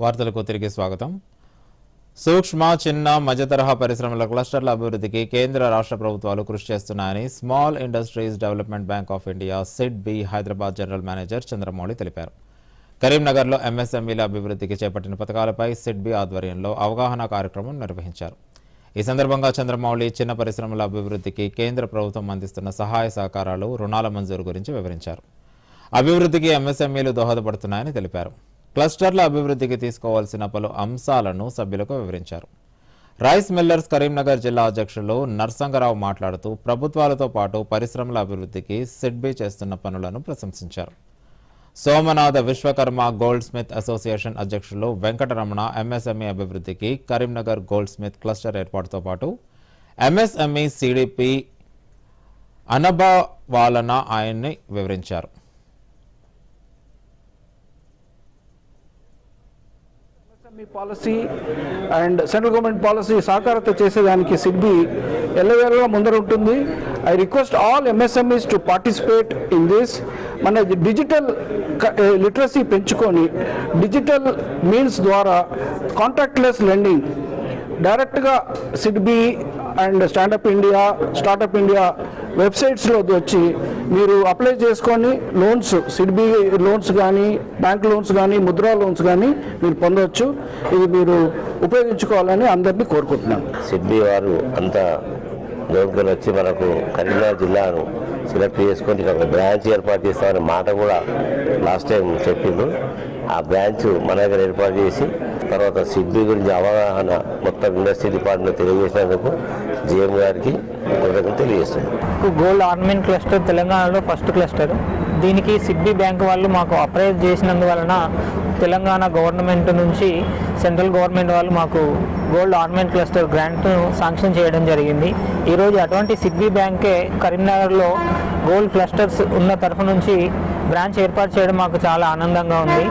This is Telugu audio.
వార్తలకు తిరిగి స్వాగతం. సూక్ష్మ చిన్న మధ్యతరహా పరిశ్రమల క్లస్టర్ల అభివృద్ధికి కేంద్ర రాష్ట్ర ప్రభుత్వాలు కృషి చేస్తున్నాయని small industries development bank of India SIDBI Hyderabad general manager Chandramouli తెలిపారు. కరీంనగర్లో ఎంఎస్ఎంఈల అభివృద్ధికి చేపట్టిన పథకాలపై సిడ్ బి ఆధ్వర్యంలో అవగాహన కార్యక్రమం నిర్వహించారు. ఈ సందర్భంగా చంద్రమౌళి చిన్న పరిశ్రమల అభివృద్ధికి కేంద్ర ప్రభుత్వం అందిస్తున్న సహాయ సహకారాలు రుణాల మంజూరు గురించి వివరించారు. అభివృద్ధికి ఎంఎస్ఎంఈలు దోహదపడుతున్నాయని తెలిపారు. క్లస్టర్ల అభివృద్ధికి తీసుకోవాల్సిన పలు అంశాలను సభ్యులకు వివరించారు. రైస్ మిల్లర్స్ కరీంనగర్ జిల్లా అధ్యక్షులు నర్సంగరావు మాట్లాడుతూ ప్రభుత్వాలతో పాటు పరిశ్రమల అభివృద్ధికి సిడ్బీ చేస్తున్న పనులను ప్రశంసించారు. Somanatha Vishwakarma gold smith association అధ్యక్షులు వెంకటరమణ ఎంఎస్ఎంఈ అభివృద్ధికి కరీంనగర్ గోల్డ్ స్మిత్ క్లస్టర్ ఏర్పాటుతో పాటు ఎంఎస్ఎంఈ సిడిపి అనభవాలన ఆయన్ని వివరించారు. మీ policy and central government policy సాకారత చేసేదానికి సిడ్బి ఎల్లవేళలా ముందర ఉంటుంది I request all MSMEs to participate in this మన డిజిటల్ లిటరసీ eh, పెంచుకొని డిజిటల్ మీన్స్ ద్వారా కాంటాక్ట్లెస్ లెండింగ్ డైరెక్ట్గా SIDBI and stand up India startup India వెబ్సైట్స్లో వచ్చి మీరు అప్లై చేసుకొని లోన్స్ సిడ్బి లోన్స్ కానీ బ్యాంక్ లోన్స్ కానీ ముద్రా లోన్స్ కానీ మీరు పొందవచ్చు ఇది మీరు ఉపయోగించుకోవాలని అందరినీ కోరుకుంటున్నాను సిడ్బీ వారు అంతా దోచుకొని వచ్చి మనకు కరీంనగర్ జిల్లాను సెలెక్ట్ చేసుకొని ఇక్కడ ఒక బ్రాంచ్ ఏర్పాటు చేస్తామని మాట కూడా లాస్ట్ టైం చెప్పిండు. ఆ బ్రాంచ్ మన దగ్గర ఏర్పాటు చేసి తర్వాత సిడ్బీ గురించి అవగాహన మొత్తం ఇండస్ట్రీ డిపార్ట్మెంట్ తెలియజేసినందుకు జిఎం గారికి కృతజ్ఞతలు తెలియజేస్తున్నాం. గోల్డ్ ఆర్నమెంట్ క్లస్టర్ తెలంగాణలో ఫస్ట్ క్లస్టర్. దీనికి సిడ్బీ బ్యాంక్ వాళ్ళు మాకు అప్రైజ్ చేసినందువలన తెలంగాణ గవర్నమెంట్ నుంచి సెంట్రల్ గవర్నమెంట్ వాళ్ళు మాకు గోల్డ్ ఆర్నమెంట్ క్లస్టర్ గ్రాంట్ను శాంక్షన్ చేయడం జరిగింది. ఈరోజు అటువంటి సిడ్బీ బ్యాంకే కరీంనగర్లో గోల్డ్ క్లస్టర్స్ ఉన్న తరఫు నుంచి బ్రాంచ్ ఏర్పాటు చేయడం మాకు చాలా ఆనందంగా ఉంది.